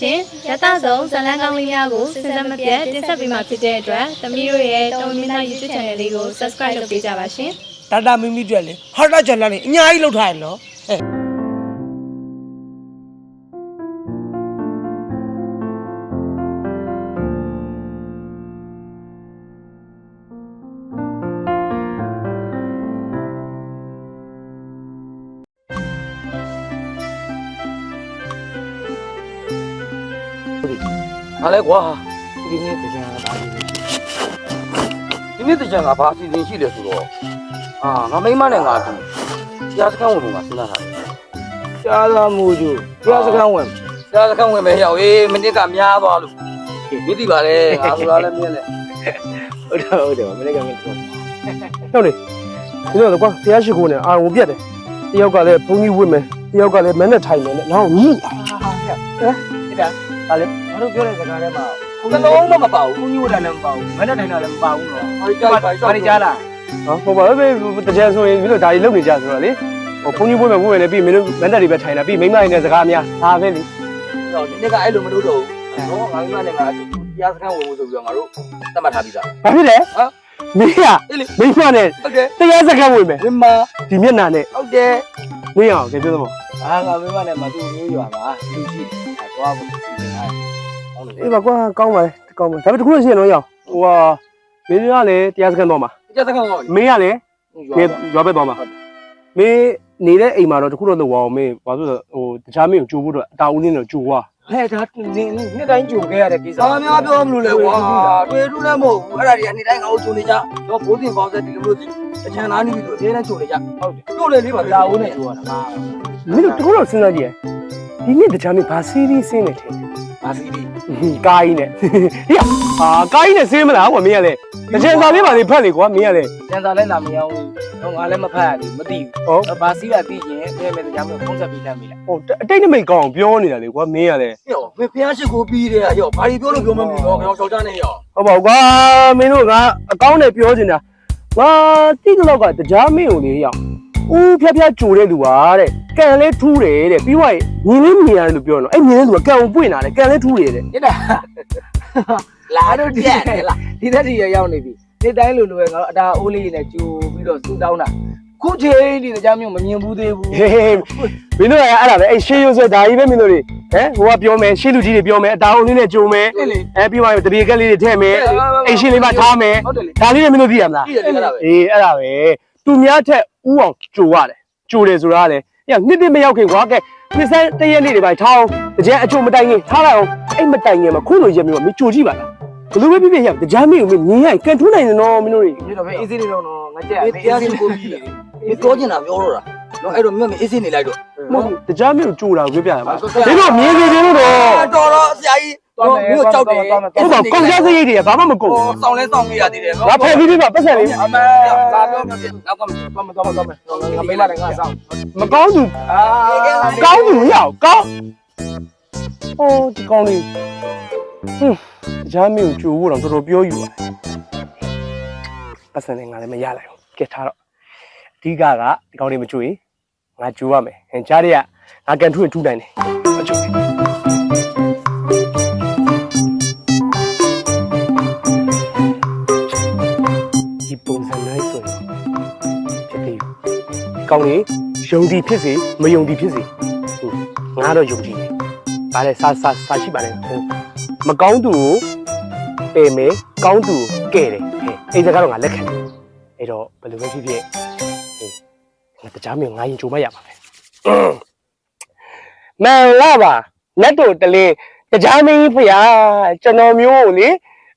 ရှင်ရတဆုံးဇလန်းကောင်းလေးများကိုစဉ်ဆက်မပြတ်တင်ဆက်ပေးမှာဖြစ်တဲ့အတွက်သမီးတို့ရဲ့တုံးမင်းသား YouTube channel လေးကို subscribe လုပ်ပေးကြပါရှင်ဒါတာမိမိတွေ့လေဟာတာချက်လန်းနေအများကြီးလောက်ထားရနော် ဟဲ့ဟာလဲကွာဒီနေ့တကြံကဘာဒီနေ့တကြံကဘာအစီအစဉ်ရှိလဲဆိုတော့အာငါမိမနဲ့ငါတူကြားစခန်းဝင်ဖို့ငါစဉ်းစားထားတယ်ရှားလာမှုကျကြားစကန်းဝင်ကြားစခန်းဝင်မယ်ရောက်ရေးမိနစ်ကများသွားလို့ဒီတိပါလေငါဆိုတာလည်းမြင်လေဟုတ်တယ်ဟုတ်တယ်မနေ့ကမင်းတို့ဟုတ်လေဒီတော့ကွာဖျားရှိခိုးနေအာဝင်ပြတ်တယ်တယောက်ကလည်းဘုန်းကြီးဝတ်မယ်တယောက်ကလည်းမန်းနဲ့ထိုင်မယ်နဲ့နောက်မြည်ဟဲ့ဒါ ဒါလေငါတို့ပြောတဲ့စကားထဲမှာဘယ်လုံးမှမပါဘူးဘုန်းကြီးဝတ်တာလည်းမပါဘူးမန်းနဲ့ထိုင်တာလည်းမပါဘူးနော်ဟောကြားပါဘာကြားလားဟောဟိုပါပဲတကြံဆိုရင်ဒီလိုဒါကြီးလုပ်နေကြဆိုတော့လေဟိုဘုန်းကြီးဝတ်မယ်ဝတ်မယ်လည်းပြီးမင်းတို့မန်းတက်တွေပဲထိုင်တာပြီးမိမရင်းတဲ့စကားများဒါပဲလေတော့ဒီနေ့ကအဲ့လိုမလုပ်တော့ဘူးနော်ငါမိမနဲ့ငါတူကြားစခန်းဝင်ဖို့ဆိုပြီးတော့ငါတို့သတ်မှတ်ထားပြီးသားဘာဖြစ်လဲဟမ်မင်းကအေးလေမိမနဲ့ဟုတ်တယ်တရားစကားဝင်မယ်ဝင်းမဒီမျက်နှာနဲ့ဟုတ်တယ်မင်းအောင်ကြပြောသမော အာငါမိမနဲ့မတူမျိုးရွာပါလူရှိသွားဖို့ဒီနေ့ဟုတ်တယ်အေးပါကွာကောင်းပါလေကောင်းပါဒါပေမဲ့တခုလို့ရှိရင်တော့ရအောင်ဟိုဟာမင်းကလည်းတရားစကားတော့မှာကြားစခန်းကမင်းကလည်းရွာရွာဘက်သွားမှာမင်းနေတဲ့အိမ်မှာတော့တခုတော့လုပ်အောင်မင်းဘာလို့လဲဟိုတခြားမင်းကိုကြိုးဖို့တော့အတာဦးလေးတော့ကြိုးွားဟဲ့ဒါနေနေ့တိုင်းကြုံခဲ့ရတဲ့ကိစ္စဘာများပြောမလို့လဲကွာတွေ့ထူးလည်းမဟုတ်ဘူးအဲ့ဒါတွေကနေ့တိုင်းငါ့ကိုကြုံနေကြတော့ဘိုးတင်ပေါင်းဆက်ဒီလိုမျိုးတချမ်းသားနေပြီလို့အများနဲ့ကြုံနေကြဟုတ်တယ်ကြုံလေလေးပါလာဦးနဲ့ကြုံရတာမင်းတို့တခုတော့စဉ်းစားကြည့်ရ ဒီနေ့တခြားမင်းဘာစီးရီးစင်းနေတယ်ဘာစီဒီကားကြီးနဲ့ဟေ့ဟာကားကြီးနဲ့စင်းမလားကွာမင်းကလည်းတချင်စာလေးပါလေဖတ်လေကွာမင်းကလည်းကျန်စာလည်းလာမရောဘူးတော့ငါလည်းမဖတ်ရဘူးမသိဟုတ်ဘူးဘာစီးလာသိရင်အဲမဲ့တရားမျိုးဖုံးဆက်ပြီးတတ်မိလားဟိုအတိတ်နမိတ်ကောင်းအောင်ပြောနေတာလေကွာမင်းကလည်းဟေ့ဘယ်ဖျားရှိကိုပြီးတယ်ရောဘာတွေပြောလို့ပြောမမီတော့ကျွန်တော်ကြောက်ကြနေရောဟုတ်ပါဘူးကွာမင်းတို့ကအကောင်းနဲ့ပြောနေတာငါတိကျတော့ကတရားမင်းကိုလေရောက် ဦးဖျက်ဖျက်ကြိုတဲ့လူပါတဲ့ကံလေးထူးတယ်တဲ့ပြီးတော့မြင်လေးမြင်ရတယ်လို့ပြောတော့အဲ့မြင်တဲ့လူကကံကိုပွင့်လာတယ်ကံလေးထူးတယ်တဲ့ဟဲ့ဒါလာတော့ကြက်တယ်လားဒီသက်ကြီးရောက်နေပြီနေ့တိုင်းလိုလိုပဲငါတို့အတာအိုးလေးနဲ့ကြိုပြီးတော့စူတောင်းတာခုချိန်ဒီတရားမျိုးမမြင်ဘူးသေးဘူးဟေးမင်းတို့ကအဲ့ဒါပဲအဲ့ရှေးရွဆွဲဒါကြီးပဲမင်းတို့တွေဟမ်ဟိုကပြောမယ်ရှေးလူကြီးတွေပြောမယ်အတားအောင်လေးနဲ့ကြိုမယ်ဟုတ်လေအဲပြီးတော့တရေကက်လေးတွေထည့်မယ်အိမ်ရှင်းလေးမှထားမယ်ဟုတ်တယ်လေဒါလေးတွေမင်းတို့သိရမလားကြည့်ရတယ်အဲ့ဒါပဲအေးအဲ့ဒါပဲသူများထက် ဥအောင်ကြိုရတယ်ကြိုတယ်ဆိုတာကလေညနှစ်တစ်မရောက်ခင်ကွာကဲနှစ်ဆန်းတရက်နေ့တွေပဲထားအောင်တကြံအချို့မတိုင်ခင်ထားလိုက်အောင်အဲ့မတိုင်ခင်မှာခုလိုရက်မျိုးကမကြိုကြည့်ပါလားဘလို့ပဲပြပြရတကြမ်းမင်းကိုမြင်ရကန်ထူးနိုင်တယ်နော်မင်းတို့တွေဒီတော့ပဲအေးစေးနေတော့ငါကြက်အေးတရားစီကိုပြီးဒီပြောချင်တာပြောတော့တာနော်အဲ့တော့မြတ်မအေးစေးနေလိုက်တော့မဟုတ်ဘူးတကြမ်းမင်းကိုကြိုတာကိုပြောပြရပါဒီတော့မြင်စီတယ်လို့တော့တော်တော့ဆရာကြီး တော့မြို့ကြောက်တယ်ဟုတ်ပါကုန်ကြစရိတ်တွေကဘာမှမကုန်ဟောဘူးစောင်းလဲစောင်းနေရသေးတယ်ငါဖယ်ပြီးပြီးပါပတ်စံလေးအမေလာပြောပြောနောက်ကမတော့မတော့မတော့ငါမေးလာတယ်ငါစောင်းမကောင်းသူအာကောင်းသူရောက်ကောင်းဟိုဒီကောင်းလေးဟွန်းတကြမ်းမင်းကိုကြိုဖို့တော့တော်တော်ပြောယူပါပတ်စံလေးငါလည်းမရလိုက်ဘူးကဲထားတော့အဓိကကဒီကောင်းလေးမကြိုရင်ငါကြိုရမယ်ဟင်ကြားရကငါကန်ထူးရင်ထူးနိုင်တယ်မကြို ကောင်းလေးယုံကြည်ဖြစ်စေမယုံကြည်ဖြစ်စေဟုတ်ငါတော့ယုံကြည်တယ်ဗါလဲစာစာစာရှိပါလေဟိုမကောင်းသူကိုပယ်မယ်ကောင်းသူကိုကဲ့တယ်ဟဲ့အဲ့ဒါကတော့ငါလက်ခံတယ်အဲ့တော့ဘယ်လိုပဲဖြစ်ဖြစ်ဟေးငါတကြားမျိုးငါရင်ကြိုမရပါမယ်မန်လာပါလက်တို့တလင်းတကြားမင်းဖျားကျွန်တော်မျိုးကိုလေ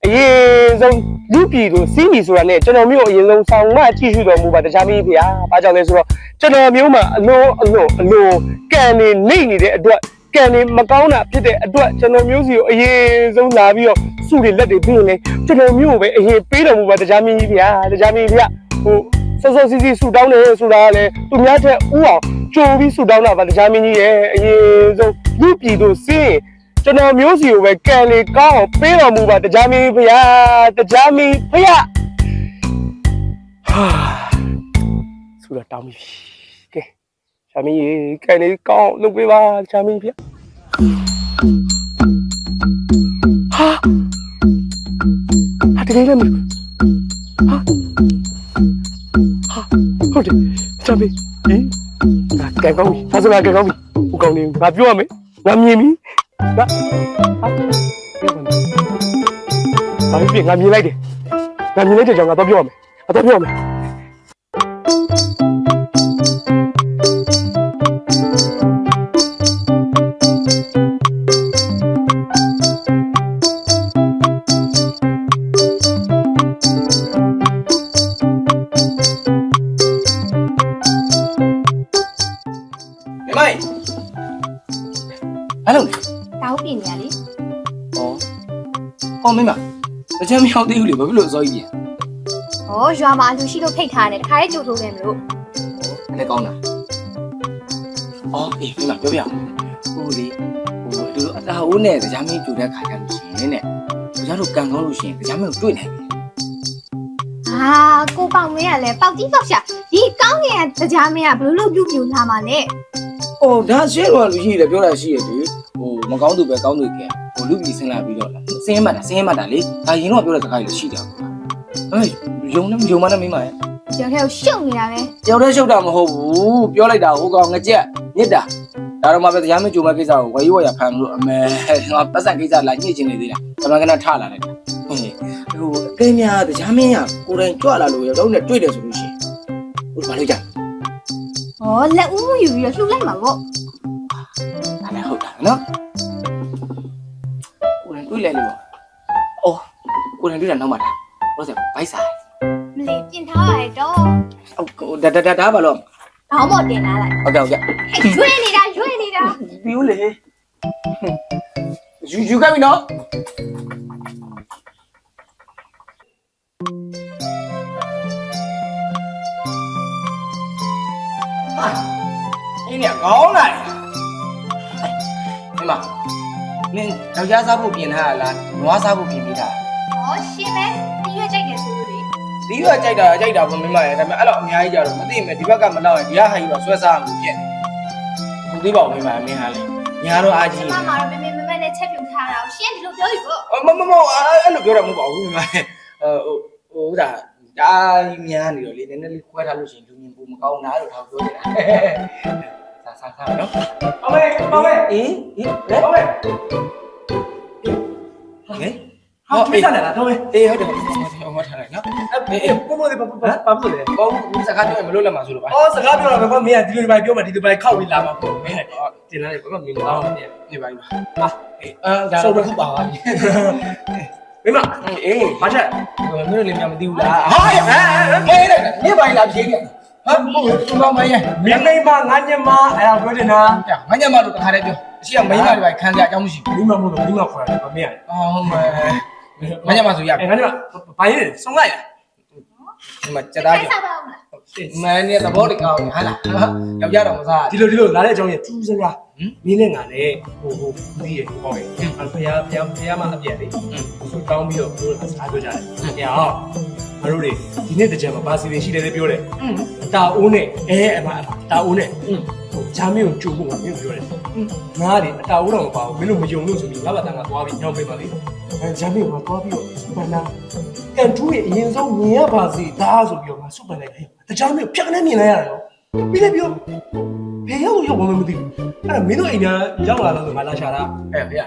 အရင်ဆုံးလူပြည်ကိုစီးပြီဆိုတာနဲ့ကျွန်တော်မျိုးအရင်ဆုံးဆောင်မကြည့်ရှုတော်မူပါတကြားမင်းဖျားဘာကြောင့်လဲဆိုတော့ကျွန်တော်မျိုးမှာအလိုအလိုအလိုကံနေနေနေတဲ့အတွက်ကံနေမကောင်းတာဖြစ်တဲ့အတွက်ကျွန်တော်မျိုးစီကိုအရင်ဆုံးလာပြီးတော့စုတွေလက်တွေပြီးရင်လေကျွန်တော်မျိုးကိုပဲအရင်ပေးတော်မူပါတကြားမင်းကြီးဖျားတကြားမင်းဖျားဟိုစောစောစီးစီးဆူတောင်းတယ်ဆိုတာကလည်းသူများထက်ဥအောင်ကြိုပြီးဆူတောင်းတာပါတကြားမင်းကြီးရဲ့အရင်ဆုံးလူပြည်တို့စင်း ကျွန်တော်မျိုးစီကိုပဲကံလေကောင်းအောင်ပေးတော်မူပါတကြားမင်းဖျားတကြားမင်းဖျားဟာဆူတော့တောင်းပြီကဲဂျာမင်းရေကံလေကောင်းအောင်လုပ်ပေးပါဂျာမင်းဖျားဟာတကယ်လည်းမလို့ဟာဟာဟုတ်တယ်ချမ်းမေးဟင်ဒါကဲကောင်းပြီဒါဆိုငါကဲကောင်းပြီဟိုကောင်းနေငါပြောရမယ်ငါမြင်ပြီ ငါဟာပြောပါမယ်ဘာဖြစ်ငါမြင်လိုက်တယ်ငါမြင်လိုက်တဲ့ကြောင့်ငါတော့ပြောရမယ်ငါတော့ပြောရမယ် ရောက်သေးဘူးလေဘာဖြစ်လို့အစောကြီးပြန်ဟောရွာမှာအလူရှိလို့ဖိတ်ထားတယ်တခါလေးကြိုထိုးခဲ့မလို့အဲ့ဒါကောင်းလားဩအေးမင်းမပြောပြအောင်ဟိုလေဟိုတို့အတာအိုးနဲ့တရားမင်းကြိုတဲ့ခါကျလို့ရှိရင်နဲ့တို့တို့ကန်ကောင်းလို့ရှိရင်တရားမင်းကိုတွေ့နိုင်ပြီဟာကိုပေါင်မင်းကလည်းပေါက်ကြီးပေါက်ရှာဒီကောင်းငယ်ကကြားမင်းကဘလို့လို့ပြုပြူလာမှာလဲ။အော်ဒါရှင်းတော့လူရှိတယ်ပြောတာရှိရတယ်။ဟိုမကောင်းသူပဲကောင်းသူကဲဟို လူပြည်ဆင်းလာပြီးတော့ဆင်းရဲမှတ်တာဆင်းရဲမှတ်တာလေ။ဒါရင်တော့ပြောတဲ့စကားကြီးရှိတယ်ကွာ။အဲယုံနဲ့ယုံမနဲ့မိမရဲ့ကျော်ထဲကိုရှုံနေတာပဲ။ကြောက်တဲ့ရှုပ်တာမဟုတ်ဘူး။ပြောလိုက်တာဟိုကောင်ငကြက်ညစ်တာ။ဒါတော့မှပဲတရားမကြုံမဲ့ကိစ္စကိုဝယ်ရရဖမ်းလို့အမေငါပတ်စံကိစ္စလာညှစ်ချင်နေသေးတာ။ကမကနထလာလိုက်တာ။ဟင်းဟိုအကိများတရားမင်းကကိုယ်တိုင်ကြွလာလို့ရတော့နဲ့တွေ့တယ်ဆိုလို့ရှိရင်ဟိုဘာလို့ကြဟောလက်ဦးမယူပြီးတော့လှုပ်လိုက်မှာပေါ့ဒါလည်းဟုတ်တာနော်ကိုယ် တိုင်တွေ့လိုက်လို့အော်ကိုယ်တိုင်တွေ့တာနောက်မှတာဘာလို့လဲဘိုက်စားမလီပြင်ထားရတယ်တော့ဟုတ်ဒါဒါဒါဒါဘာလို့ခေါင်းပေါ်တင်လာလိုက်ဟုတ်ကဲ့ဟုတ်ကဲ့ဟဲ့ရွေးနေတာရွေးနေတာပြီးဦးလေယူယူခဲ့ပြီနော်အင်းညကောင်းလာတယ်မ မင်းယောက်ျားစားဖို့ပြင်ထားလားနွားစားဖို့ပြင်ပြီးထားဟောရှင်းမဲဒီရွက်ကြိုက်တယ်ဆိုလို့လေဒီကကြိုက်တာကြိုက်တာပေါ့မင်းမရဲ့ဒါပေမဲ့အဲ့လိုအများကြီးကြတော့မသိမယ်ဒီဘက်ကမလောက်ရင်ဒီကဟာကြီးတော့ဆွဲစားမှုဖြစ်နေဘူးသိပါဦးမင်းမမင်းဟာလေညာတော့အားကြီးမမတော့မေမေမမနဲ့ချက်ပြူထားတာကိုရှင်းဒီလိုပြောယူပေါ့မမမအဲ့လိုပြောတာမဟုတ်ပါဘူးမင်းမရဲ့ဟိုဟိုဒါဒါများနေတော့လေနည်းနည်းလေးခွဲထားလို့ရှိရင်လူမြင်ပုံမကောင်းလားလို့ထောက်ပြောနေတာ စားစားစားနော်အမေအမေအေးအေးလေအမေဟဲ့ဟာပြဿနာလားတော့မေအေးဟုတ်တယ်ဟုတ်တယ်ဟုတ်တယ်နော်အေးအေးကိုမိုးလေးဘာဘာဘာဖြစ်လဲဘောဘူးစကားပြောရင်မလို့လက်မှာဆိုလို့ပါအော်စကားပြောတာကမင်းကဒီလိုဒီပိုင်းပြောမှဒီလိုပိုင်းခောက်ပြီးလာမှာပေါ့မင်းတင်လာတယ်ဘာမှမင်းမအောင်နေနေပါပြီဟာအေးအာဒါဆောတော့က်ရခုပါပါမင်းမအေးဘာချက်မင်းတို့လည်းမသိဘူးလားဟာအဲအဲနေနေပိုင်းလာပြေးခဲ့ ဟာဘုရားသူတော်မရဲ့မင်းမိမငါညမအဲ့ဒါပြောတင်တာငါညမလို့တခါတည်းပြောအရှိကမိန်းမတွေပဲခံကြအကြောင်းမရှိဘူးမိမမို့လို့မိမခေါ်ရတယ်ဗမင်းရတယ်အော်မဲငါညမဆိုရအဲ့ငါညမဘာရေးဆုံးလိုက်လားဒီမှာစက်သားကြစားပါဦးမလားမန်နဲ့သဘောတကောင်းဟာလားယောက်ျားတော်မစားဒီလိုဒီလိုလာတဲ့အကြောင်းကြီးထူးစရာမင်းနဲ့ငါနဲ့ဟိုဟိုပြီးရဟောရင်အဲ့ဖယားဖယားဖယားမအပြည့်လေဆူတောင်းပြီးတော့တို့စကားပြောကြတယ်။ညာဟော ငါတို့တွေဒီနေ့တကြံမှာဘာစီရင်ရှိတယ်လေပြောတယ်။အတာအိုးနဲ့အဲအမအတာအိုးနဲ့ဟိုဂျာမင်းကိုကြိုဖို့ငါမင်းပြောတယ်။ငါတွေအတာအိုးတော့မပါဘူးမင်းတို့မယုံလို့ဆိုပြီးငါဘာတန်းကသွားပြီးညောင်းပေးပါလေ။အဲဂျာမင်းကသွားပြီးတော့စူပန်နာကန်ထူးရဲ့အရင်ဆုံးမြင်ရပါစေဒါဆိုပြီးတော့ငါစူပန်လိုက်တယ်။တခြားမျိုးဖြတ်ကနေမြင်လိုက်ရတယ်နော်။ပြီးလည်းပြောဘယ်ရောက်ရောက်မှမသိဘူး။အဲ့ဒါမင်းတို့အိမ်များရောက်လာလို့ငါလာရှာတာအဲဖေ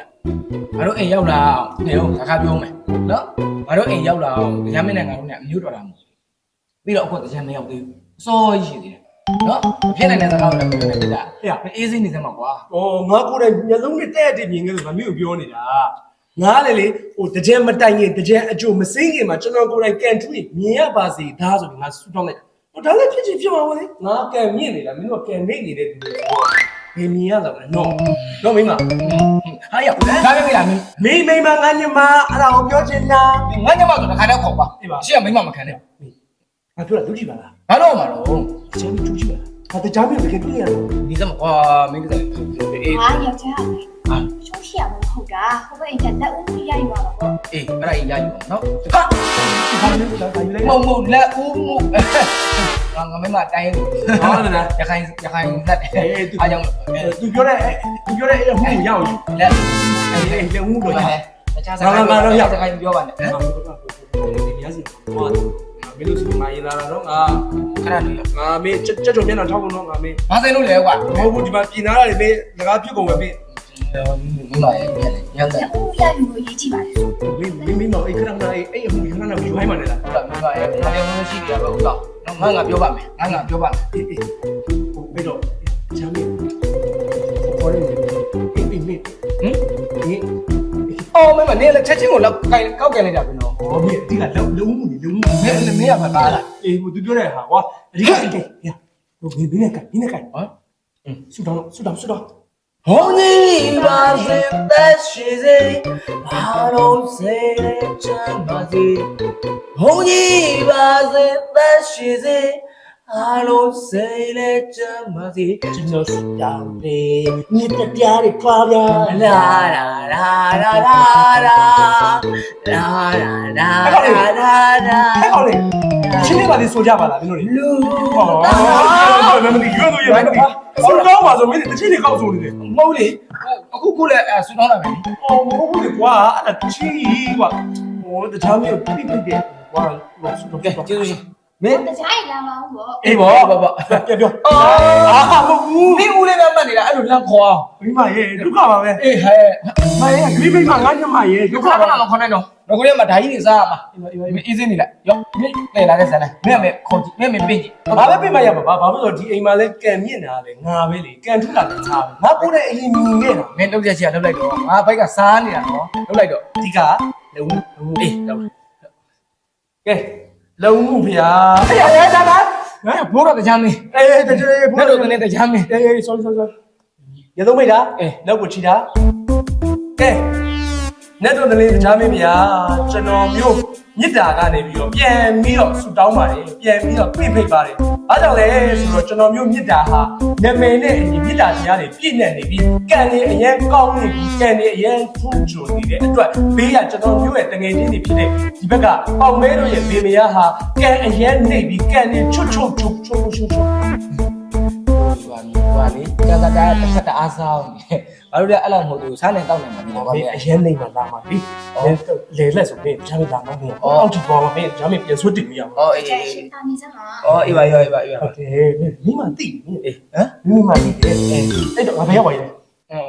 ငါတို့အိမ်ရောက်လာအောင်နေတော့စကားပြောမယ်နော် ငါတို့အိမ်ရောက်လာအောင်တရားမင်းနဲ့ငါတို့နဲ့အမျိုးတော်တာမဟုတ်ပြီးတော့အခုတရားမရောက်သေးဘူးအစောကြီးရှိသေးတယ်နော်ဖြစ်နိုင်တဲ့စကားကိုလည်းပြောနေတယ်အေးစိနေစမ်းပါကွာ။အော်ငါကိုယ်တိုင်မျက်လုံးနဲ့တဲ့တဲ့မြင်ခဲ့လို့ငါမျိုးပြောနေတာ။ငါလည်းလေဟိုတကြံမတိုင်ရင်တကြံအကျိုးမစိမ့်ခင်မှာကျွန်တော်ကိုယ်တိုင်ကန်ထူးမြင်ရပါစေဒါဆိုပြီးငါဆူတောင်းလိုက်။ဟိုဒါလည်းဖြစ်ချင်ဖြစ်မှာပါလေ။ငါကန်မြင်နေတာမင်းတို့ကန်နေနေတဲ့သူတွေ ဆိုတော့ဘယ်မြင်ရတာလဲ။နော်။နော်မိမဟာရောက်ဒါပဲပြလာမင်း။မိမိမငါညမအဲ့ဒါကိုပြောချင်တာငါညမဆိုတခါတည်းခေါ်ပါရှေ့ကမိမမခံနဲ့။ငါပြောတာလူကြည့်ပါလားဘာလို့မှာတော့။တကြံလူကြည့်ပါလား။ဟာတကြံမျိုးတကယ်တွေ့ရတော့ဒီစမ်းကွာမင်းကလည်းအေးဟာယောက်ျားဟာ ရှုံးရှိရမဟုတ်တာဟိုဘက်အိမ်ကလက်ဦးမရယူပါတော့အေးအဲ့ဒါကြီးရယူအောင်နော်ဟာဘာလဲဒါဒါယူလိုက်မုံမုံလက်ဦးမှုငါငါမိမတိုင်းလို့။ဟာလားရခိုင်ရခိုင်လက်အားကြောင့်။သူပြောတဲ့သူပြောတဲ့အဲ့ဟိုရောက်လက်အဲ့လေလေဦးတော့ရဟတခြားစကားပြောစကားပြောပါနဲ့ဟမ်ဒီများစီဟောမင်းတို့စီမရေးလာတော့ငါခဏနေရငါမင်းကြက်ကြက်မျက်နှာထောက်ကုန်တော့ငါမင်းဘာစိတ်လို့လဲကွာမဟုတ်ဘူးဒီမှာပြင်လာတာလေမင်းစကားပြုတ်ကုန်ပဲမင်း မိမရဲ့ပြန်လေညံတယ်ဦးရယူလို့ရေးကြည့်ပါလေမင်းမင်းမင်းမအဲ့ခဏခဏအဲ့အဲ့အမှုခဏခဏယူဟိုင်းမှလည်းလားဟုတ်လားမိမရဲ့ဘာပြောလို့ရှိတယ်ပဲဦးတော့ငါငါပြောပါမယ်ငါငါပြောပါမယ်အေးအေးဘယ်တော့ချမ်းမင်းခေါ်နေတယ်အေးမင်းမင်းဟင်အေးအော်မမနေလေချက်ချင်းကိုလောက်ကိုက်ကောက်ကင်လိုက်တာပဲနော်ဟောမင်းဒီကလုံးလုံးမှုနေလုံးမှုမင်းမင်းရပါလားလားအေးဟိုသူပြောတဲ့ဟာကွာအဒီကအေးကေဟိုမင်းမင်းနဲ့ကမင်းနဲ့ကဟမ်ဆူတောင်းဆူတောင်းဆူတောင်း Only in Brazil that she's in I don't say that Only in Brazil that she's in အားလုံးစိတ်နဲ့ချမ်းပါစေကျွန်တော်စတောင်းတယ်မြတ်တရားတွေပွားပြလာလာလာလာလာလာလာလာလာလာလာအဲ့ကောင်လေချင်းနေပါလေဆိုကြပါလားမင်းတို့လေလူဟောမင်းမင်းရွတ်လို့ရမယ်ဆူတောင်းပါဆိုမင်းတချင်းနေကောက်ဆိုနေတယ်မဟုတ်လေအခုခုလည်းဆူတောင်းတာပဲအော်မဟုတ်ဘူးလေကွာအဲ့ဒါချင်းကြီးကွာဟိုတခြားမျိုးပြိပိတယ်ကွာဆူတောင်းကဲကျေးဇူးရှင် မင်းတခြားရလာမအောင်ပေါ့အေးဘောဘာဘာပြပြောအော်အာမဟုတ်ဘူးမင်းဦးလေးပဲမှတ်နေတာအဲ့လိုလမ်းခေါ်အောင်မိမရဲ့ဒုက္ခပါပဲအေးဟဲ့မရဲ့မိမိမငါညမရဲ့ဒုဒုက္က္ခခပါခဏတော့ခေါ်နေတော့ငါကလေးမှာဓာကြီးနေစားရမှာမင်းအေးစင်းနေလိုက်ရောမင်းလေလာတဲ့ဇာတ်လိုက်မင်းမခေါ်ကြည့်မင်းမပြင်ကြည့်ဘာပဲပြမရပါဘာဘာလို့ဆိုဒီအိမ်မှာလဲကန်မြင့်တာလေငါပဲလေကန်ထုလာကန်ချာပဲငါပို့တဲ့အရင်မြင်ခဲ့တာမင်းလုံးချက်ချီကလုံးလိုက်တော့ငါဘိုက်ကစားနေတာနော်လုံးလိုက်တော့ဒီကလုံမှုအေးလုံးကဲ လုံမှုဗျာအေးအေးဒါကဟမ်ဘိုးတော့တရားမင်းအေးတကယ်ဘိုးတော့ကနေတရားမင်းအေး sorry sorry sorry ရတော့မိတာအေးလောက်ကိုချီတာကဲ နဲ့တော့တလေးကြားမင်းဗျာကျွန်တော်မျိုးမြစ်တာကနေပြီးတော့ပြန်ပြီးတော့ဆူတောင်းပါတယ်ပြန်ပြီးတော့ပြင့်ဖိတ်ပါတယ်အားကြောင့်လဲဆိုတော့ကျွန်တော်မျိုးမြစ်တာဟာနာမည်နဲ့အညီမြစ်တာတရားတွေပြည့်နေနေပြီးကံနေအရင်ကောင်းနေပြီးကံနေအရင်ထူးချွန်နေတဲ့အတွက်ဘေးကကျွန်တော်မျိုးရဲ့တငယ်ချင်းတွေဖြစ်တဲ့ဒီဘက်ကပေါင်မဲတို့ရဲ့ဘေမယာဟာကံအရင်နေပြီးကံနေချွတ်ချွတ်ချွတ်ချွတ်ချွတ်ချွတ်ဟွာဟွာလေကာကာတာတစ်ခါတအားစားအောင် ဘာလို့လဲအဲ့လိုမဟုတ်ဘူးစားနေတောက်နေမှာဒီတော့ဗျာမင်းအရင်နေမှာလာမှာပြီလေလက်ဆိုပြီးဂျာမင်လာမှာမင်းအောက်တီပေါ်မှာမင်းဂျာမင်ပြန်ဆွတ်တင်ပြရမှာအော်အေးကျန်အေးရှင်တာနေစမ်းပါအော်အေးပါရောအေးပါအေးပါဟုတ်တယ်မိမသိမင်းအေးဟမ်မိမသိတယ်အဲ့တော့ငါဘယ်ရောက်ပါလဲ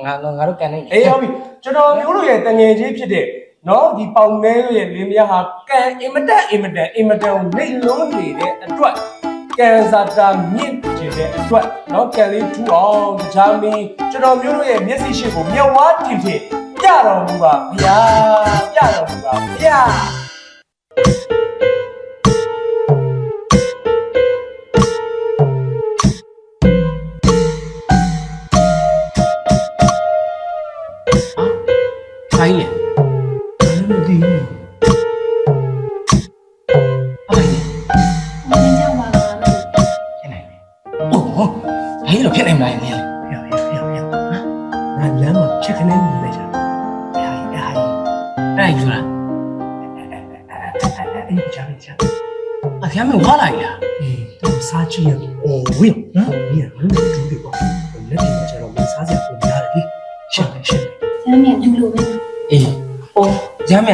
ငါငါတို့ကန်နေအေးဟုတ်ပြီကျွန်တော်မျိုးတို့ရဲ့တငယ်ချင်းဖြစ်တဲ့နော်ဒီပေါင်မဲတို့ရဲ့လင်းမယားဟာကန်အင်မတန်အင်မတန်အင်မတန်နေလုံးနေတဲ့အတွက် ကန်စာတာမြင့်ကျင်တဲ့အတွက်နော်ကန်လေးထူအောင်တခြားမင်းကျွန်တော်မျိုးတို့ရဲ့မျက်စိရှိကိုမျက်ဝါးတင်ဖြင့်ပြတော်မူပါဗျာပြတော်မူပါဗျာခိုင်းလေ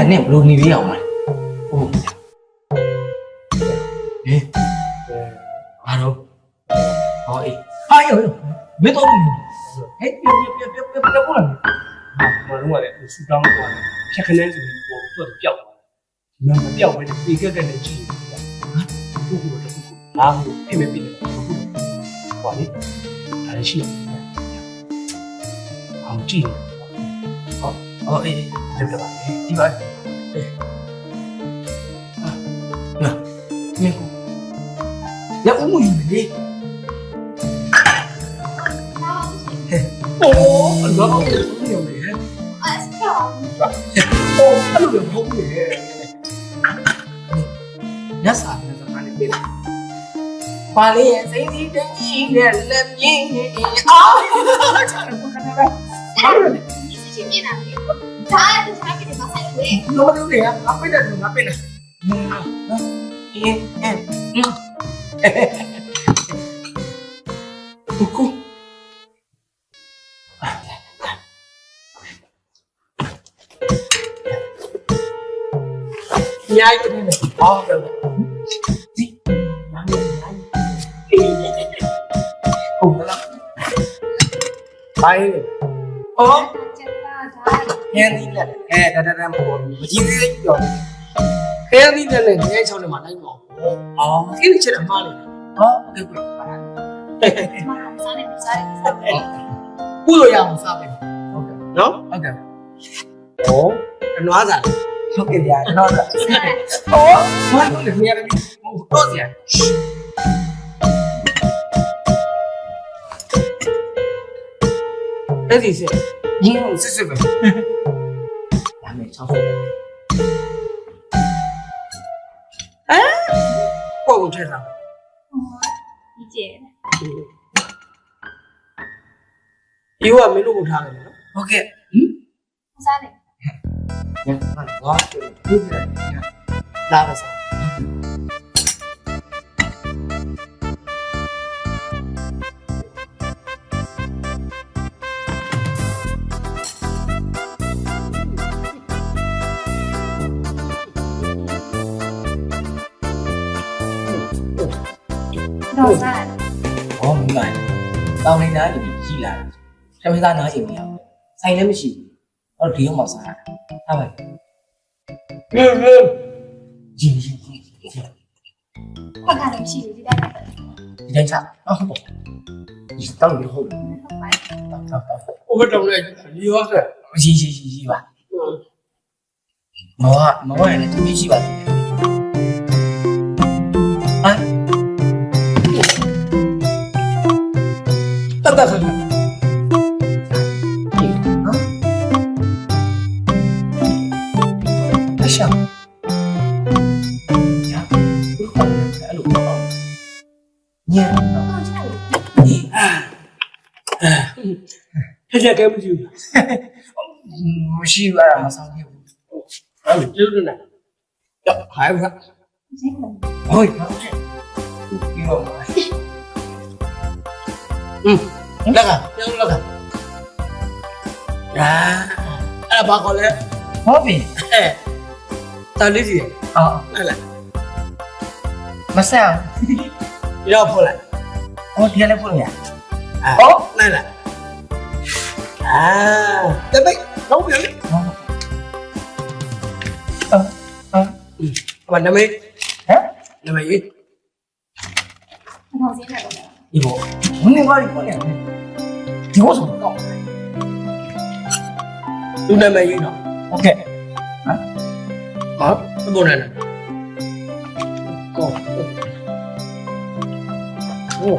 ဂျမ်းမြတ်နဲ့ဘလို့နေပြအောင်မလဲဟုတ်ဟေးဘာတော့ဟောအေးဟာယောမင်းတော့ဟဲ့ပြပြပြပြပြပေါ်လာမလုံးကလည်းစူတောင်းတော့ချက်ခနဲ့ဆိုပြီးပေါ်တော့ပျောက်သွားတယ်ဒီမှာမပျောက်ဘဲပြေကက်ကနဲ့ကြည့်နေတာဟာခုခုတော့ခုခုလာမှုအိမ်မပြည့်တယ်ခုဟောလေဒါလည်းရှိတယ်အောင်ကြည့် ờ đi được đi, đi vậy đi. À, nè đi, cô. Đi, uống một mình đi. Ồ anh đó không uống nhiều gì hết ồ anh được không gì nhá sàn là sàn này bên Paling saya tidak ingin dalam ini. Oh, jangan bukan apa. Ini sejumlah nanti. 나한테 잘하게 돼나 살게 너만 그래 앞에다 좀 앞에다 놓고 야 이거 되네 아 그래 Bye. Oh. ခင်းသီးလက်အဲတတတန်ပေါ်မကြီးသေးသေးပြောခင်းသီးလက်နဲ့ငဲချောင်းနဲ့မှလိုက်ပေါ့အော်ခင်းချက်အမှားလေဟောဟုတ်ကဲ့ကွပါမစားနဲ့စားရစားတယ်ကုလို့ရအောင်စားပေးဟုတ်ကဲ့နော်ဟုတ်ကဲ့ဟောအနွားစားဟုတ်ကဲ့ဗျာကျွန်တော်ကဟောဘာလို့လဲမြရပြီဟိုတော့ဆရာအဲ့ဒီစညီကိုစစ်စစ်ပဲ ဒါနဲ့ချောင်းဆုံးတယ်ဟမ်ကိုကိုထဲတာဒီကျဲဒီကမင်းတို့ကိုထားတယ်နော်ဟုတ်ကဲ့ဟင်စားနေညဟာဝါတယ်ဒီကလာပါစား တောင်းနေတာလူကြီးကြီးလာတယ်ဆရာမသားနားချင်မရဘူးဆိုင်လည်းမရှိဘူးအဲ့တော့ဒီရောက်မှစားတာဟုတ်ပါပြီရေရေကြီးကြီးကြီးဒီခွက်ကလည်းရှိတယ်ဒီတိုင်းပဲတိုင်းစားဟုတ်ပါဒီတောင်းရဟုတ်တယ်ဟုတ်ပါတောင်းတောင်းတောင်းဟိုဘက်တောင်းလိုက်ဒီရောဆက်ကြီးကြီးကြီးကြီးပါမောမောရလည်းသူကြီးရှိပါသေးတယ် တတ်တတ်ဆက်အရှာညာအဲ့လိုပေါ့ညံတော့ချာလို့ထက်ချက်ကဲမရှိဘူး လက်ကပြောင်းလက်ကရာအဲ့ဘာခေါ်လဲဟောပြီအဲတာလေးကြီးဟာဟဲ့လားမဆက်ဘူးရောက်ဖို့လားဟောဒီလည်းဖို့ရဟောနိုင်လားအာတပိတ်လုံးပြန်လေအာအာဘာနမေဟမ်နမေရေဘောစင်းနေတော့ဒီဘောဝင်နေပါလိမ့်မယ် ပေါ်နေလဲကောโอ้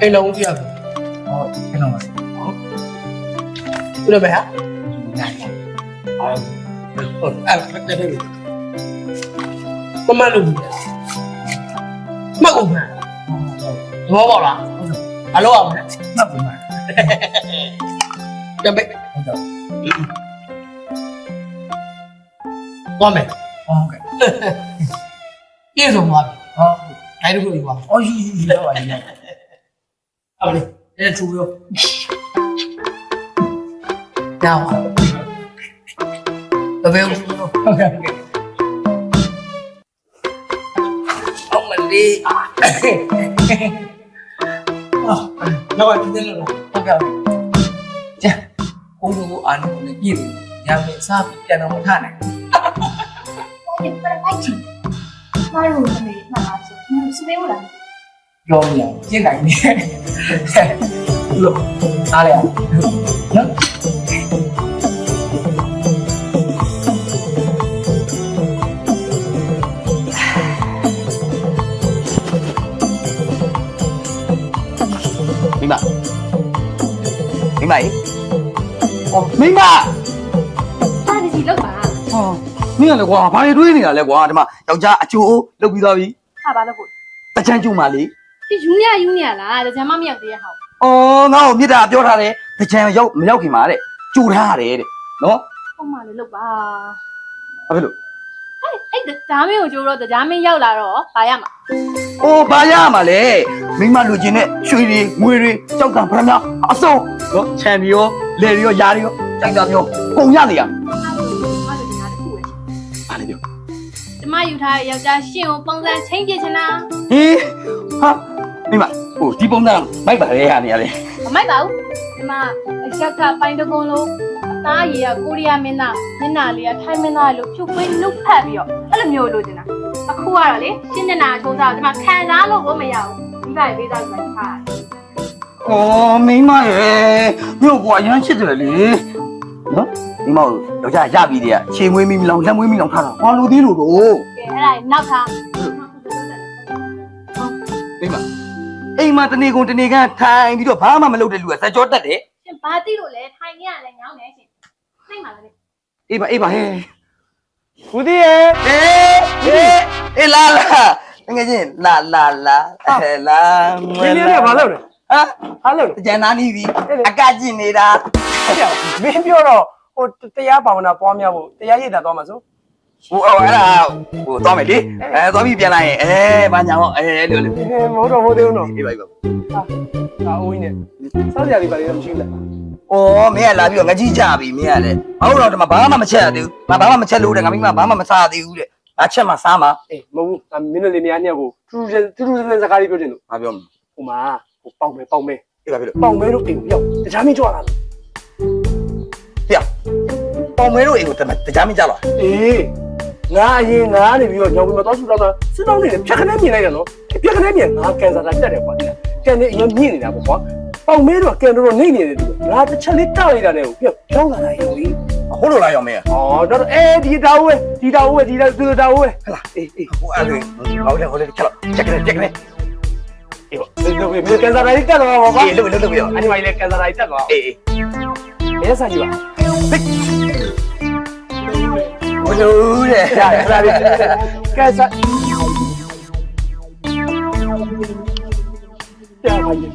အဲ့လုံးပြပြီဟောအဲ့လုံးပါဟောသူနာမည်ဟာနိုင်ဟာဟုတ်အဲ့ဒါတ သဘောပေါက်လားအလောအောင်လဲမှတ်ကုန်မှာတပိတ်ဟုတ်တော့သွားမယ်ဟုတ်ကဲ့ပြည့်စုံသွားပြီဟုတ်တိုင်းတို့ပြောအော်ယူယူယူတော့ပါလေအမလေးအဲ့ထူပြောကြောက်တပည့်ဟုတ်ကဲ့ဟုတ်ကဲ့အောင်မလေးအော် တော့ဒီနေ့လို့ဟုတ်ကဲ့ကျန်ဘုံတို့အာနုနဲ့ပြည့်တယ်ညမင်းစားပြီးပြန်တော့မထနိုင်ဒီပရပိုက်ချီမာရူနေမှာဆိုစမေးဦးလားပြောရအောင်ကျင့်နိုင်နေလို့အားရနော် မိမအားဒီစီလောက်ပါဟောမင်းကလည်းကွာဘာတွေတွေးနေတာလဲကွာဒီမှာယောက်ျားအချိုးလုတ်ပြီးသွားပြီဟာပါလို့ကိုတချမ်းကျုံပါလေဒီယူနီယာယူနီယာလားဒါကြမ်းမမရောက်သေးရဟောအော်ငါ့ကိုမြစ်တာပြောထားတယ်တချမ်းရောက်မရောက်ခင်ပါတဲ့ကြိုထားရတယ်တဲ့နော်ဟုတ်မှလည်းလောက်ပါဘာဖြစ်လို့ အဲ့ဒါမင်းကိုကြိုးတော့ဒါမင်းရောက်လာတော့ဗာရမှာအိုးဘာရမှာလဲမိမလူချင်းနဲ့ရွှေတွေငွေတွေကြောက်ကဗရမအစုံနော်ချန်ပီယံလေရီရောယာရီရောတိုက်တာပြောကုန်ရလေရအားလုံးအားလုံးဒီဟာတခုပဲအားလေပြောကျမယူထားတဲ့ယောက်ျားရှင့်ကိုပုံစံချင်းပြချင်တာဟေးဟာမိမဟိုဒီပုံစံမိုက်ပါလေဟာနေရလေမမိုက်ပါဘူးကျမအချက်ကပိုင်းတကုံလုံးအ သားရည်ကကိုရီးယားမင်းသားမျက်နှာလေးကထိုင်းမင်းသားလို့ဖြုတ်ခွေးနှုတ်ဖက်ပြီးတော့အဲ့လိုမျိုးလိုချင်တာအခုကတော့လေရှင်းနေတာအချိုးစားကျမခံစားလို့ကိုမရဘူးမိဘရဲ့ပေးသားကျမထား။အော်မိမရဲ့မြို့ကွာရမ်းချစ်တယ်လေ။နော်မိမတို့ယောက်ျားရပြီတည်းကခြေမွေးမိမလောင်လက်မွေးမိလောင်ထားတာ။ဘာလို့သေးလို့တော့ကဲအဲ့ဒါနောက်ထားမိမအိမ်မှာတနေကုန်တနေကန်ထိုင်ပြီးတော့ဘာမှမလုပ်တဲ့လူကစကြောတက်တယ်ရှင်ဘာတိလို့လဲထိုင်နေရလဲညောင်းနေရှင် သိမှာလေ။အေးပါအေးပါဟဲ့ဦးသေးရဲ့။အေးအေးအေးလာလာငယ်ချင်းလာလာလာဟဲ့လာမင်းလေးကဘာလုပ်လဲဟမ်ဟာလုပ်လဲကြံနာနေပြီအကကြည့်နေတာမင်းပြောတော့ဟိုတရားဘာဝနာပွားများဖို့တရားရိပ်တာသွားမှာဆို ဟိုအဲ့ဒါဟိုသွားမယ်လေအဲသွားပြီးပြန်လာရင်အဲဘာညာတော့အဲလို့လို့မဟုတ်တော့မဟုတ်သေးဘူးနော်အေးပါအေးပါအာအိုးကြီးနဲ့စားစရာလေးပါလေမရှိဘူးလား။အော်မင်းကလာပြီးတော့ငကြီးကြပြီမင်းကလည်း။ဟုတ်တော့ဒီမှာဘာမှမချက်ရသေးဘူး။ငါဘာမှမချက်လို့တဲ့ငါမိမဘာမှမစားသေးဘူးတဲ့။ငါချက်မှစားမှာအေးမဟုတ်ဘူးမင်းတို့လေးများညက်ကိုထူးထူးထူးထူးစကားလေးပြောချင်လို့။ငါပြောမှာဟိုမှာဟိုပေါက်မယ်ပေါက်မယ်။အေးပါပြီလို့ပေါက်မယ်တို့အိမ်ကိုရောက်တခြားမင်းကြွလာတယ်။ဖေ။ပေါင်မဲတို့အိမ်ကိုတမတရားမကြလားအေး ငါအရင်ငါနေပြီးတော့ညောင်ပြီးမတော့ဆူတော့တာစတောင်းနေတယ်ဖြတ်ခနဲ့မြင်လိုက်တယ်နော်ဖြတ်ခနဲ့မြင်ငါကန်ဆာတိုင်းတက်တယ်ကွာကန်နေအရင်မြင်နေတာပေါ့ကွာပေါက်မဲတို့ကကန်တော့နေနေတယ်သူငါတစ်ချက်လေးတောက်လိုက်တာနဲ့ကိုပြဖြောင်းလာတာရောကြီး။ဟုတ်လို့လားရောင်မင်း။အော်တော့အဲဒီတောက်ဝဲဒီတောက်ဝဲဒီတောက်သူတောက်ဝဲဟလာအေးအေးဟိုအဲ့လိုဟုတ်တယ်ဟုတ်တယ်ချက်တော့ချက်ကနေချက်ကနေအေးပေါ့ဒီလိုပဲကန်ဆာတိုင်းတက်တော့ပါကွာအေးလို့လို့လို့ပြောအညီမလေးကန်ဆာတိုင်းတက်တော့အေးအေးဘယ်ဆိုင်ကြီးပါ ဘလို့တဲ့ရတယ်ခါလေးကန်ဆာကြာပါရဲ့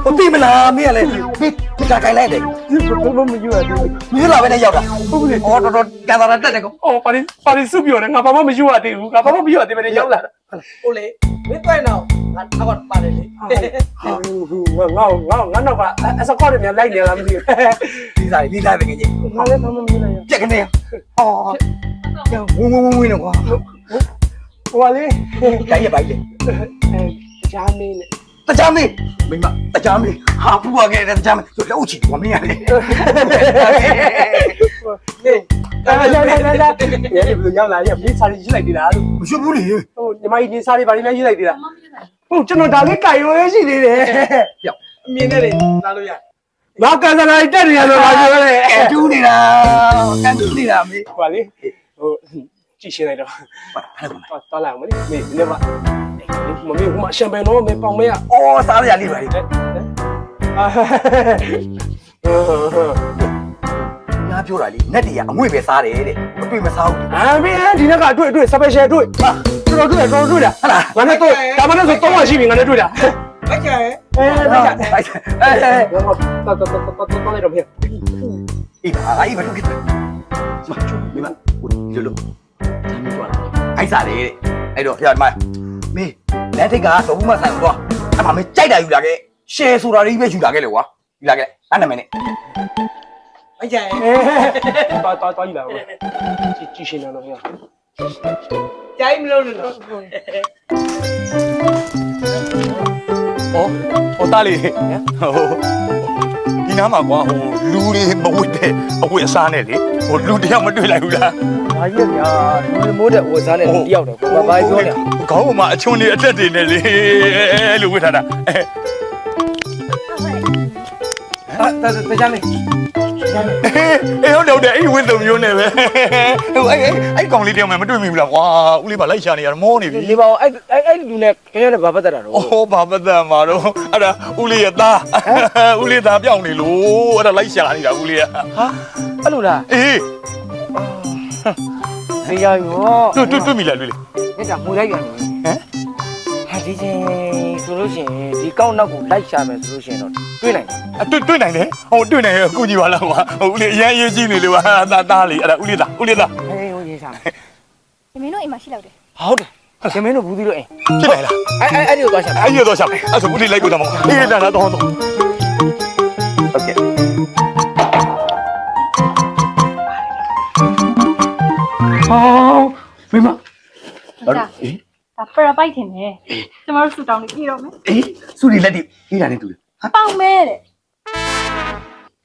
။ဟိုတိမလားမင်းကလည်းမင်းဒီကကိုင်လိုက်တယ်ဒီဘမမယူရသေးဘူး။မင်းလာပဲနဲ့ရောက်တာဟုတ်ပြီ။အော်တော်တော်ကန်တာတက်တယ်ကောအော်ပါရီပါရီစုပြောတယ်ငါဘာမှမယူရသေးဘူးငါဘာမှမယူရသေးဘဲနဲ့ရောက်လာတာ။ဟုတ်လေမင်းတွေ့တော့ငါထောက်ပါတယ်လေဟာငါငါငါတော့ကအစကောက်တွေများလိုက်နေလားမသိဘူး။ဒီစားလေးစားပဲငယ်ကြီးငါလည်းဘာမှမယူနိုင်။ချ က်ကနေ။အော်ဝင်းဝင်းဝင်းနော်ကွာဟိုကလေ။တိုင်းရပါလေအဲဂျာမင်းနဲ့တကြမင်းမိမတကြမင်းဟာပူပါခဲ့တယ်တကြမင်းဆိုလောက်ချီကွာမင်းရတယ်လာလာလာလာလာရဲဘယ်လိုရောက်လာရပြေးစားရေးလိုက်သေးလားလို့မရှုပ်ဘူးလေဟိုညီမကြီးနေစားရေးပါလိမ့်ရေးလိုက်သေးလားမမပြတယ်ဟုတ်ကျွန်တော်ဒါလေးကြိုင်ရွေးရှိသေးတယ်အမြင်နဲ့လေလာလို့ရ ငါကန်စလာတက်နေရလို့လာပြောတယ်ကဲတူးနေတာကန်တူးနေတာမေးဟိုကလေဟိုကြည့်ရှင်းလိုက်တော့တော်လာမလေးမေနေပါမမေဟိုမှာရှမ်ပန်တော့မေပေါင်မေကအော်စားရလေးပါလေငါပြောတာလေနက်တရအငွေ့ပဲစားတယ်တဲ့အတွေ့မစားဘူးအာမင်းဒီနေ့ကအတွေ့အတွေ့ special တွေ့တော်တော်တွေ့တော်တော်တွေ့တာဟုတ်လားငါနဲ့တော့ဒါမှလည်းဆိုတော့ရှိပြီငါနဲ့တွေ့တာ ဘိုက်ချဲအဲအဲဒါကအဲအဲတော်တော်တော်တော်တော်တော်လေးတော့မြေအေးပါအေးပါတို့ကမချူမိမဟိုလိုလိုချမ်းမြေသွားလာအိုက်စားတယ်တဲ့အဲ့တော့ဖျားဒီမှာမေးလက်ထိတ်ကတော့ဘူးမဆိုင်ဘူးတော့အမမေးကြိုက်တာယူလာခဲ့ရှယ်ဆိုတာလေးပဲယူလာခဲ့လေကွာယူလာခဲ့အဲ့နာမည်နဲ့ဘိုက်ချဲအဲတော်တော်တော်ကြီးလာတော့ကြည့်ကြည့်ရှင်းတော့မြေကြိုက်မလို့လို့ ဟောဟိုတားလေးဟိုဒီနားမှာကွာဟိုလူတွေမဝတ်တဲ့အဝတ်အစားနဲ့လေဟိုလူတယောက်မတွေ့လိုက်ဘူးလားဘာကြီးလဲညာလူမိုးတဲ့ဝတ်စားနဲ့တယောက်တော့ဘာဘာပြောလဲခေါင်းပေါ်မှာအချွန်တွေအတက်တွေနဲ့လေလို့ဝတ်ထားတာအဲ ဟာတတကြမ်းလေးအေးဟုတ်တယ်ဟုတ်တယ်အဲ့ဒီဝတ်သုံးမျိုးနဲ့ပဲဟိုအဲ့အဲ့အဲ့ကောင်လေးတယောက်မှမတွေ့မိဘူးလားကွာဦးလေးပါလိုက်ရှာနေရမောနေပြီဒီပါအဲ့အဲ့အဲ့လူနဲ့ခင်ဗျားနဲ့ဘာပတ်သက်တာတော့အော်ဘာမသက်မှာတော့အဲ့ဒါဦးလေးရဲ့သားဦးလေးသားပြောင်းနေလို့အဲ့ဒါလိုက်ရှာနေတာဦးလေးကဟာအဲ့လိုလားအေးနေရရောတွေ့တွေ့တွေ့မိလားလူလေးအဲ့ဒါမှုလိုက်ပြန်ပြီဟမ်ဟာဒီချင်း ဆိုလို့ရှိရင်ဒီကောက်နောက်ကိုလိုက်ရှာမယ်ဆိုလို့ရှိရင်တော့တွေးနိုင်တယ်အတွေ့တွေ့နိုင်တယ်ဟိုတွေ့နိုင်ရအခုကြီးပါလားကွာဟိုဦးလေးအရန်ရေးကြည့်နေလေကွာသားသားလေးအဲ့ဒါဦးလေးသားဦးလေးသားဟေးဟိုရေးရှာမယ်ဒီမင်းတို့အိမ်မှာရှိလောက်တယ်ဟုတ်တယ်ကျမင်းတို့ဘူးသီးလို့အိမ်ဖြစ်နိုင်လားအဲ့အဲ့အဲ့ဒီကိုသွားရှာမယ်အဲ့ဒီကိုသွားရှာမယ်အဲ့ဆိုဦးလေးလိုက်ကိုတော့မဟုတ်အေးတာလားတော့တော့ဟုတ်ကဲ့ဟောမိမဟုတ်ကဲ့ ဒါပရပိုက်ထင်တယ်ကျမတို့ဆူတောင်းနေပြီတော့မယ်အေးစုရီလက်တီပြီးတာနဲ့တူတယ်ပေါင်မဲတဲ့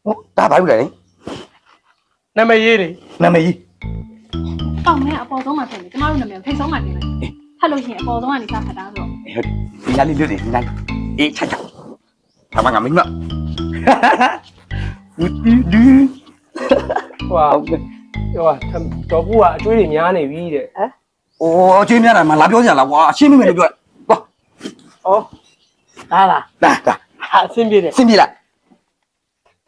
ဟုတ်ဒါဘာလို့လဲနာမည်ရေးလေနာမည်ကြီးပေါင်မဲအပေါ်ဆုံးမှာထင်တယ်ကျမတို့နာမည်ထိတ်ဆုံးမှာထင်တယ်ထပ်လို့ရှိရင်အပေါ်ဆုံးကနေစဖတ်တာဆိုတော့အေးဟုတ်ဒီလာလေးလွတ်တယ်ဒီလာအေးချက်ချက်ဘာမှငါမိမဦးတီဒီဟိုဟာဟိုဟာတော်ဘူးကအကျွေးတွေများနေပြီတဲ့ အိုးအချင်းများတာမလာပြောကြလားကွာအချင်းမင်းလည်းပြောကွာဩဒါလားလာလာဟာအဆင်ပြေတယ်စင်ပြေလား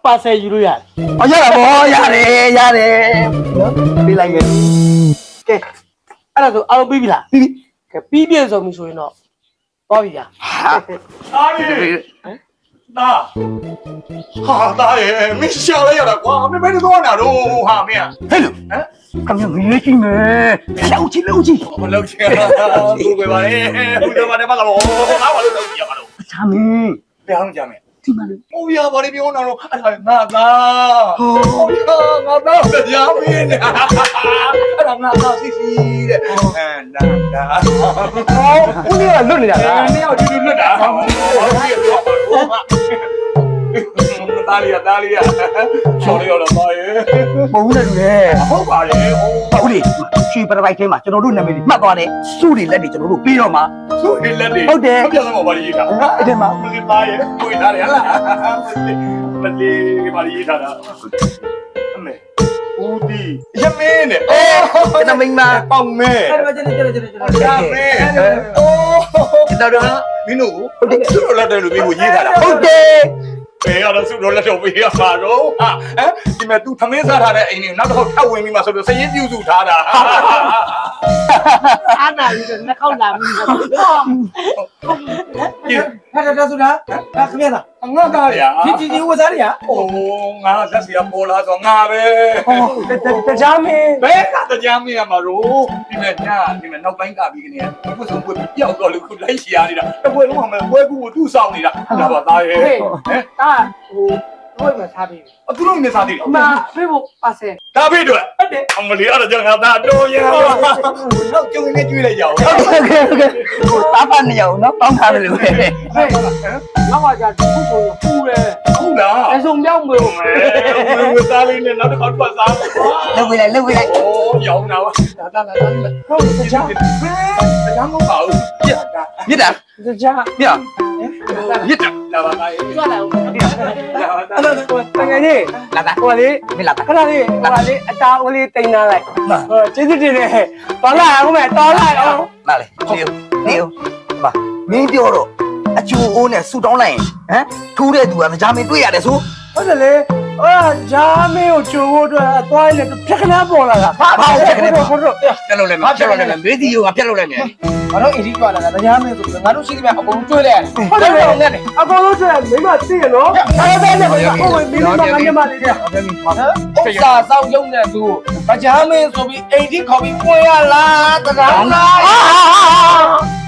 ပါဆယ်ယူလို့ရတယ်အော်ရတာဗောရတယ်ရတယ်နော်ပြေးလိုက်မယ်ကဲအဲ့ဒါဆိုအားလုံးပြီးပြီလားပြီးပြီကဲပြီးပြည့်စုံပြီဆိုရင်တော့သွားပြီဗျာဟာသားရေ သားဟာသားရေမင်းရှာလိုက်ရတာကွာမင်းဘယ်တော့နာတော့ဟာမင်းဟဲ့လို့ဟမ်ခမငေးကြည့်မယ်လောက်ကြည့်လောက်ကြည့်မလောက်ချင်ဘူးပဲပါလေဘူးတော့မတယ်မကတော့ငါဘာလို့လောက်ကြရမှာတော့ချမ်းမင်းဘယ်အောင်ကြမယ် ဒီမှာလေဟိုရပါလေပြောနေတော့အဲ့ဒါငါသားဟိုရငါသားတရားမင်းနဲ့အဲ့ဒါငါသားစီစီတဲ့ဟမ်နာနာဟောဦးလေးကလွတ်နေတာလားအဲ့ယောက်ဒီလိုလွတ်တာဘာလို့ပြောပါ့ သားလေးသားလေးချော်ရတော့ပါရဲ့ပုံနဲ့တူတယ်ဟုတ်ပါလေဟိုဟုတ်လေရွှေပရပိုက်ထဲမှာကျွန်တော်တို့နာမည်မှတ်သွားတယ်စုတွေလက်တွေကျွန်တော်တို့ပြီးတော့မှာသူ့လက်တွေဟုတ်တယ်ဟုတ်ပြန်တော့ပါလိမ့်တာအဲ့ဒီမှာမလေးသားရဲ့ကိုထားတယ်ဟလားမလေးပါလိမ့်တာအမေဦးဒီရမင်းနဲ့အော်ကျွန်တော်မိန်းမပေါင်မဲအဲ့ဒါကျွန်တော်ကျွန်တော်ကျွန်တော်ရမင်းအိုးကျွန်တော်တို့မင်းတို့ဟုတ်တယ်သူ့လက်တယ်လို့မင်းကိုရေးထားတာဟုတ်တယ် ဘယ်ရတော့သူ့လက်တော့ပေးရမှာတော့ဟာဟမ်ဒီမဲ့ तू သမင်းစားထားတဲ့အိမ်ကိုနောက်တစ်ခေါက်ထပ်ဝင်ပြီးမှဆိုတော့စရင်ပြုစုထားတာအားနာပြီးတော့နှစ်ခေါက်လာ ပြီဒီဟာဒါဒါဆိုတာဒါခင်ဗျာငါသားရဒီဒီဒီဝစားရအိုးငါလက်စီကပေါ်လာဆိုငါပဲတရားမင်းဘဲကတရားမရမှာတော့ဒီမဲ့ညာဒီမဲ့နောက်ပိုင်းကပြီးကနေဘုဆုံးပွေပျောက်တော့လို့ခုလိုက်ရှာနေတာတပွဲလုံးမှာပွဲကူကိုသူ့ဆောင်နေတာဒါပါသားရဲ့ဟဲ့ဒါဟို ဟုတ်မှာစားပေးပြီအသူတို့နေစားသေးတယ်မဖေးဖို့ပါစဲဒါဖေးတို့ဟုတ်တယ်အမလေးအဲ့ဒါကြောင့်ငါသားတော်ရတော့ကျုံနေကြွေးလိုက်ရအောင်ဟုတ်ကဲ့ဟုတ်ကဲ့ကိုသားပါနေရအောင်နော်ပေါင်းထားတယ်လို့ပဲဟဲ့နောက်ပါကြခုဆိုရင်ပူတယ်ဟုတ်လားအစုံပြောင်းမလို့မယ်ဝေသားလေးနဲ့နောက်တစ်ခါတော့စားလောက်ပေးလိုက်လောက်ပေးလိုက်အိုးရောင်းတာပါဒါသားလားဒါလားဟုတ်ကဲ့ကြားဘယ်ကြားမဟုတ်ပါဘူးပြတာမြစ်တာကြားမြစ်တာမြစ်တာ လာပါသားရဲ့ကြွလာဦးလာပါသားအဲ့တော့တကယ်ကြီးလာတာဟိုလေမလာတာခဏလေးဟိုလေအတားဦးလေးတင်ထားလိုက်ဟိုကျေးဇူးတင်တယ်တော်လာအောင်မယ်တော်လာအောင်လာလေနေဦးနေဦးပါမင်းပြောတော့အချိုးအိုးနဲ့ဆူတောင်းလိုက်ရင်ဟမ်ထိုးတဲ့သူကကြားမင်းတွေ့ရတယ်ဆိုဟုတ်တယ်လေ ဟိုဂျာမင်းကိုချိုးဖို့အတွက်အသွားနဲ့ဖြက်ခဏပေါ်လာတာဟုတ်တော့ပြတ်လို့လည်းမပြတ်လို့လည်းမေးစီရောငါပြတ်လို့လည်းနေငါတို့အီဒီကွာလာတာဂျာမင်းဆိုငါတို့ရှိတယ်အကုန်ကျွေးတယ်ဟုတ်တယ်အကုန်လုံးကျွေးတယ်မိမသိရနော်အဲ့ဒါနဲ့ကိုဝင်မိမငါညမလေးတဲ့ဟုတ်တယ်မဥစ္စာစောင့်ရုံနဲ့သူဗဂျာမင်းဆိုပြီးအိမ်ထိခေါ်ပြီးပွင့်ရလားတရားလား